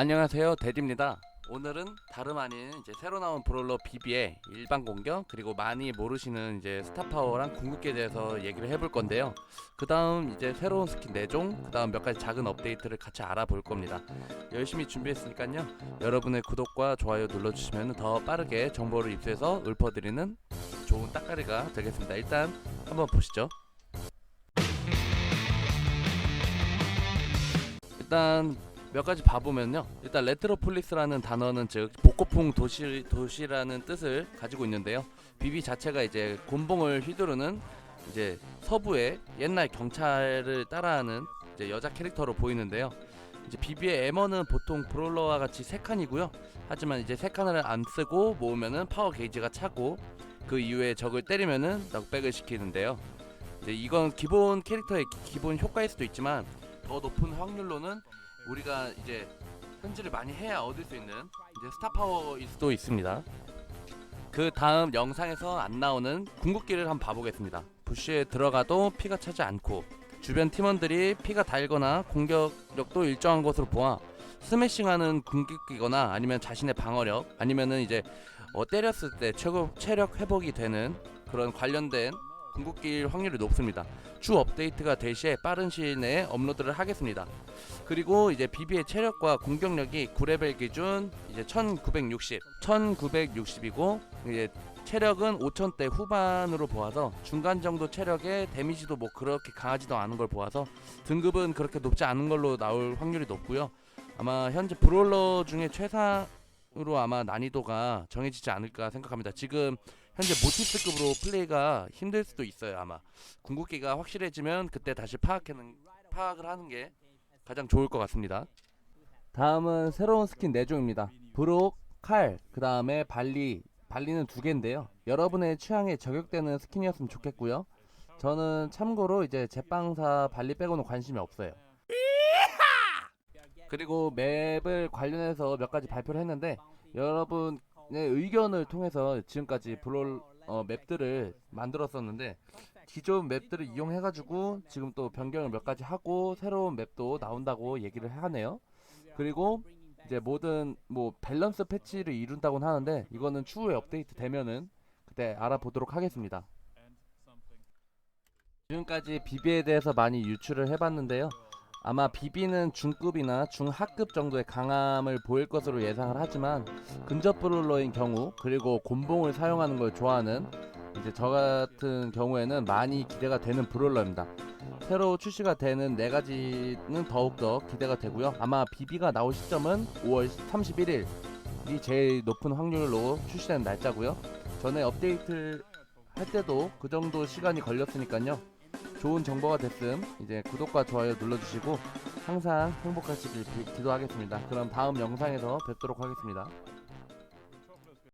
안녕하세요. 데디입니다. 오늘은 다름 아닌 이제 새로 나온 브롤러 비비의 일반 공격 그리고 많이 모르시는 이제 스타파워랑 궁극기에 대해서 얘기를 해볼 건데요. 그 다음 이제 새로운 스킨 4종 그 다음 몇 가지 작은 업데이트를 같이 알아볼 겁니다. 열심히 준비했으니까요. 여러분의 구독과 좋아요 눌러주시면 더 빠르게 정보를 입수해서 읊어드리는 좋은 따까리가 되겠습니다. 일단 한번 보시죠. 일단 몇 가지 봐보면요. 일단 레트로폴리스라는 단어는 즉 복고풍 도시 도시라는 뜻을 가지고 있는데요. 비비 자체가 이제 곤봉을 휘두르는 이제 서부의 옛날 경찰을 따라하는 이제 여자 캐릭터로 보이는데요. 이제 비비의 에머는 보통 브롤러와 같이 세 칸이고요. 하지만 이제 세 칸을 안 쓰고 모으면은 파워 게이지가 차고 그 이후에 적을 때리면은 넉백을 시키는데요. 이제 이건 기본 캐릭터의 기- 기본 효과일 수도 있지만 더 높은 확률로는 우리가 이제 현질을 많이 해야 얻을 수 있는 이제 스타 파워일 수도 있습니다. 그 다음 영상에서 안 나오는 궁극기를 한번 봐보겠습니다. 부시에 들어가도 피가 차지 않고 주변 팀원들이 피가 달거나 공격력도 일정한 것으로 보아 스매싱하는 궁극기거나 아니면 자신의 방어력 아니면은 이제 어, 때렸을 때 최고 체력 회복이 되는 그런 관련된 궁극기일 확률이 높습니다. 주 업데이트가 될 시에 빠른 시일 내에 업로드를 하겠습니다. 그리고 이제 비비의 체력과 공격력이 9레벨 기준 이제 1960, 1960이고 이제 체력은 5000대 후반으로 보아서 중간 정도 체력에 데미지도 뭐 그렇게 강하지도 않은 걸 보아서 등급은 그렇게 높지 않은 걸로 나올 확률이 높고요. 아마 현재 브롤러 중에 최상으로 아마 난이도가 정해지지 않을까 생각합니다. 지금 현재 모티스급으로 플레이가 힘들 수도 있어요. 아마 궁극기가 확실해지면 그때 다시 파악하는 파악을 하는 게 가장 좋을 것 같습니다. 다음은 새로운 스킨 4종입니다. 브록, 칼, 그 다음에 발리. 발리는 두 개인데요. 여러분의 취향에 저격되는 스킨이었으면 좋겠고요. 저는 참고로 이제 제빵사 발리 빼고는 관심이 없어요. 그리고 맵을 관련해서 몇 가지 발표를 했는데 여러분 의 의견을 통해서 지금까지 브롤 어, 맵들을 만들었었는데 기존 맵들을 이용해가지고 지금 또 변경을 몇 가지 하고 새로운 맵도 나온다고 얘기를 하네요. 그리고 이제 모든 뭐 밸런스 패치를 이룬다고는 하는데 이거는 추후에 업데이트 되면은 그때 알아보도록 하겠습니다. 지금까지 비비에 대해서 많이 유출을 해봤는데요. 아마 비비는 중급이나 중하급 정도의 강함을 보일 것으로 예상을 하지만 근접 브롤러인 경우 그리고 곤봉을 사용하는 걸 좋아하는 이제 저 같은 경우에는 많이 기대가 되는 브롤러입니다. 새로 출시가 되는 네 가지는 더욱더 기대가 되고요. 아마 비비가 나올 시점은 5월 31일이 제일 높은 확률로 출시되는 날짜고요. 전에 업데이트 할 때도 그 정도 시간이 걸렸으니까요. 좋은 정보가 됐음 이제 구독과 좋아요 눌러주시고 항상 행복하시길 기- 기도하겠습니다. 그럼 다음 영상에서 뵙도록 하겠습니다.